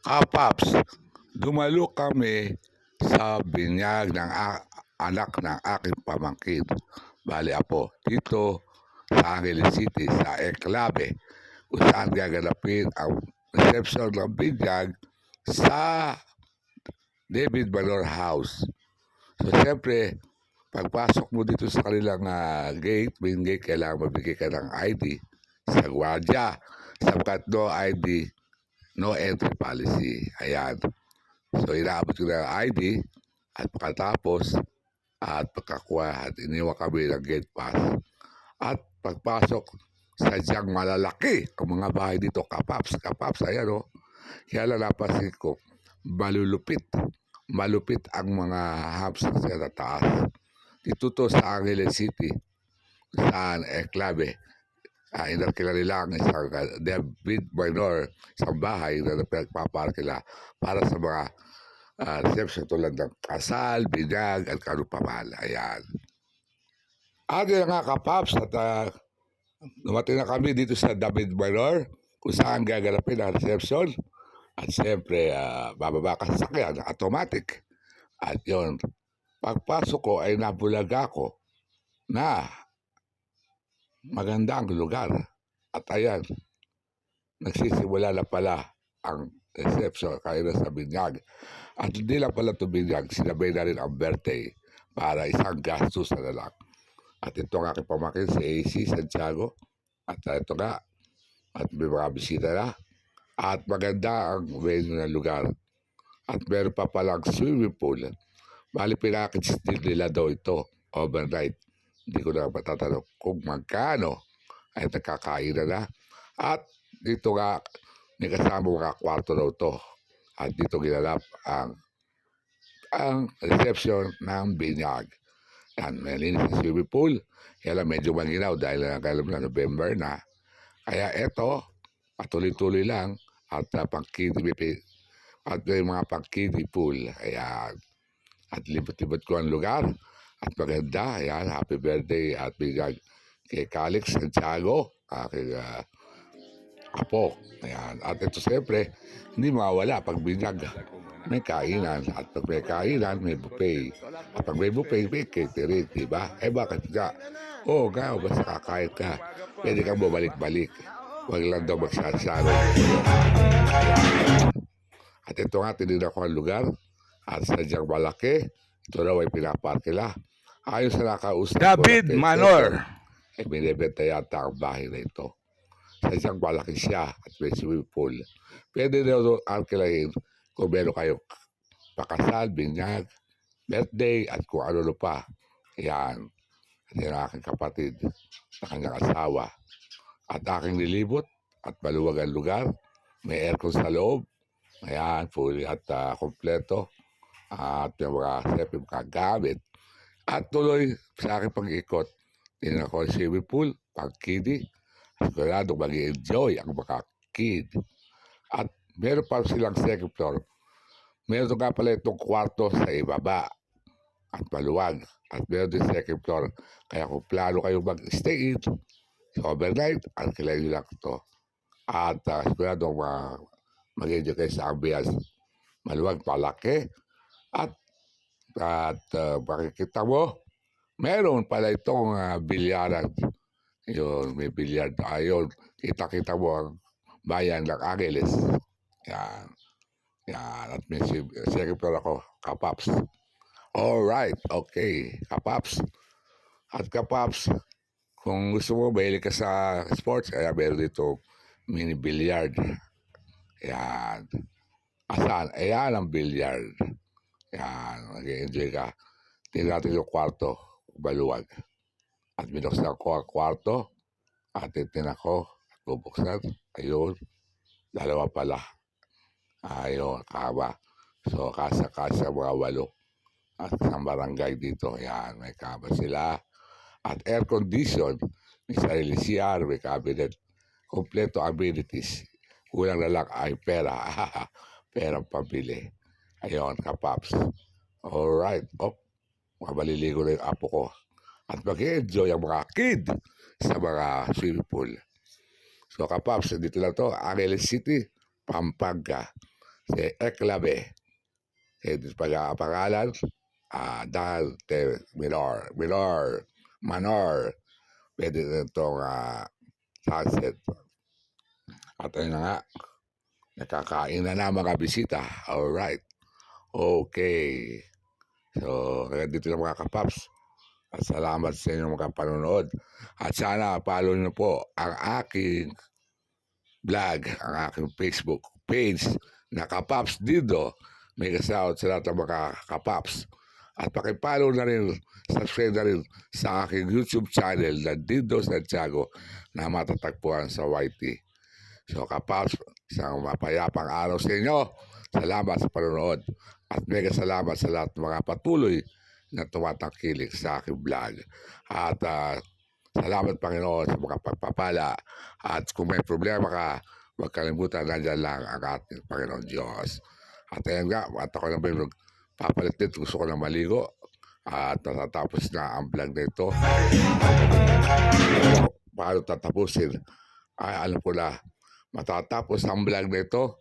Kapaps, dumalo kami sa binyag ng anak ng aking pamangkin. Bali apo, dito sa Angeles City, sa Enclave, kung saan gaganapin ang reception ng binyag sa David Valor House. So, siyempre, pagpasok mo dito sa kanilang ah, gate, main gate, kailangan mabigay ka ng ID sa gwardiya. Sapagkat no ID, no entry policy. Ayan. So, inaabot ko na ang ID at pagkatapos at pagkakuha at iniwan kami ng gate pass. At pagpasok, sadyang malalaki ang mga bahay dito. Kapaps, kapaps, ayan o. Kaya lang napansin ko, malulupit. Malupit ang mga hubs sa taas. Dito to sa Angeles City, saan Enclave. Uh, inarkila nila ang isang uh, David Minor, isang bahay na pinagpaparkila para sa mga uh, reception tulad ng kasal, binyag, at kanupaman. Ayan. Yun nga kapaps at uh, dumating na kami dito sa David Minor kung saan gaganapin ang reception. At siyempre, uh, bababa ka sa sakyan, automatic. At yun, pagpasok ko ay nabulaga ko na maganda ang lugar. At ayan, nagsisimula na pala ang reception kaya na sa binyag. At hindi lang pala ito binyag, sinabay na rin ang birthday para isang gastos na lang. At ito ang aking pamakin si AC Santiago. At uh, ito nga, at may mga bisita na. At maganda ang venue ng lugar. At meron pa palang swimming pool. Bali pinakits din nila daw ito overnight. Hindi ko na matatanong kung magkano ay nakakain na. At dito nga, may kasama mga kwarto daw to. At dito ginalap ang ang reception ng binyag. Yan, may linis sa swimming pool. Kaya lang medyo manginaw dahil nakakalam na November na. Kaya eto, patuloy-tuloy lang at uh, pang-kiddie at may mga pang-kiddie pool. Ayan. At libot-libot ko ang lugar. At maganda. Ayan. Happy birthday at bigag kay Calix Santiago. Aking uh, apo. Ayan. At ito siyempre, hindi mawala pag binyag. May kainan. At pag may kainan, may buffet. At pag may buffet, may catering. Diba? Eh bakit ka? Oo, oh, nga. Basta kakain ka. Pwede kang bumalik-balik. Huwag lang daw magsasaro. At ito nga, tinignan ko ang lugar. At sadyang malaki. Ito raw ay pinaparkila. Ayon sa nakausap David ko Manor. ay binibenta yata ang bahay na ito. Sadyang malaki siya at may swimming pool. Pwede na ito arkilahin kung meron kayong pakasal, binyag, birthday, at kung ano pa. Yan. At yan ang aking kapatid na kanyang asawa. At aking nilibot at maluwag ang lugar. May aircon sa loob. Ayan, fully at uh, kompleto. At yung mga step yung mga gamit. At tuloy sa aking pag-ikot, tinignan ko ang swimming pool, pag-kiddie. Sigurado mag-enjoy ang mga kid. At meron pa silang second floor. Meron nga pala itong kwarto sa ibaba at maluwag. At meron din second floor. Kaya kung plano kayong mag-stay in, sa overnight, ang kailangan lang ito. At uh, sigurado uh, mag-enjoy kayo sa ambience. Maluwag, palaki. At at uh, makikita mo, meron pala itong uh, bilyaran. Yun, may bilyard. Ayun, kita-kita mo ang bayan ng Angeles. Yan. Yan. At may floor ako, Kapaps. Alright, okay. Kapaps. At Kapaps, kung gusto mo, mahilig ka sa sports, kaya meron dito mini billiard. Yan. Asan? Ayan ang billiard. Yan. Nag-enjoy ka. Tingnan natin yung kwarto. Baluwag. At binuksan ko ang kwarto. At titignan ko. At bubuksan. Ayun. Dalawa pala. Ayun. Kama. So, kasa-kasa mga walo. At sa barangay dito. Yan. May kama sila. At air condition. May sarili CR. May cabinet. Kompleto amenities. Kulang na lang ay pera. Perang pabili. Ayun, kapaps. Alright. Oh, mga maliligo na yung apo ko. At mag-enjoy ang mga kid sa mga swimming pool. So, kapaps, dito lang to. Angeles City, Pampanga. si Eklabe. Ito pa pangalan, ah, Dal Te Minor, Minor, Manor. Pwede rin itong ah, sunset. At ayun na nga, nakakain na na mga bisita. Alright. Okay. So, kaya dito na mga kapaps. At salamat sa inyong mga panonood. At sana follow nyo po ang aking vlog, ang aking Facebook page na Kapaps Dido. May kasawat sa lahat ng mga Kapaps. At pakipollow na rin, subscribe na rin sa aking YouTube channel na Dido Santiago na matatagpuan sa YT. So Kapaps, isang mapayapang araw sa inyo. Salamat sa panonood. At mega salamat sa lahat ng mga patuloy na tumatangkilik sa aking vlog. At ah, salamat Panginoon sa mga pagpapala. At kung may problema ka, huwag kalimutan nandyan lang ang ating Panginoon Diyos. At ayan nga, at ako na yung papalit dito, gusto ko na maligo. At natatapos na ang vlog na ito. Paano tatapusin? Ay, alam ko na, matatapos ang vlog na ito,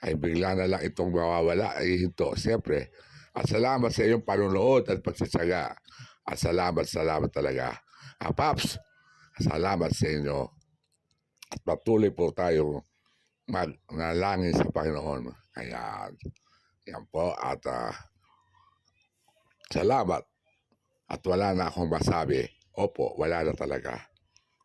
ay bigla na lang itong mawawala. Ay ito, siyempre. At salamat sa iyong panunood at pagsasyaga. At salamat, salamat talaga. Ah, Paps, salamat sa inyo. At patuloy po tayo magnalangin sa Panginoon. Ayan. Yan po. At ah, salamat. At wala na akong masabi. Opo, wala na talaga.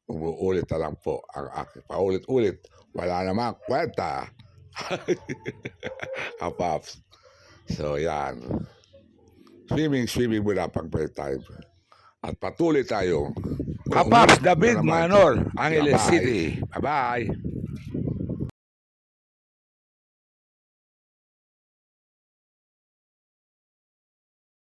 Umuulit na lang po ang aking paulit-ulit. Wala namang kwenta. ang Paps. So, yan. Swimming, swimming muna pang break time. At patuloy tayong Kapaps David. Manor, Angeles. City. Bye-bye.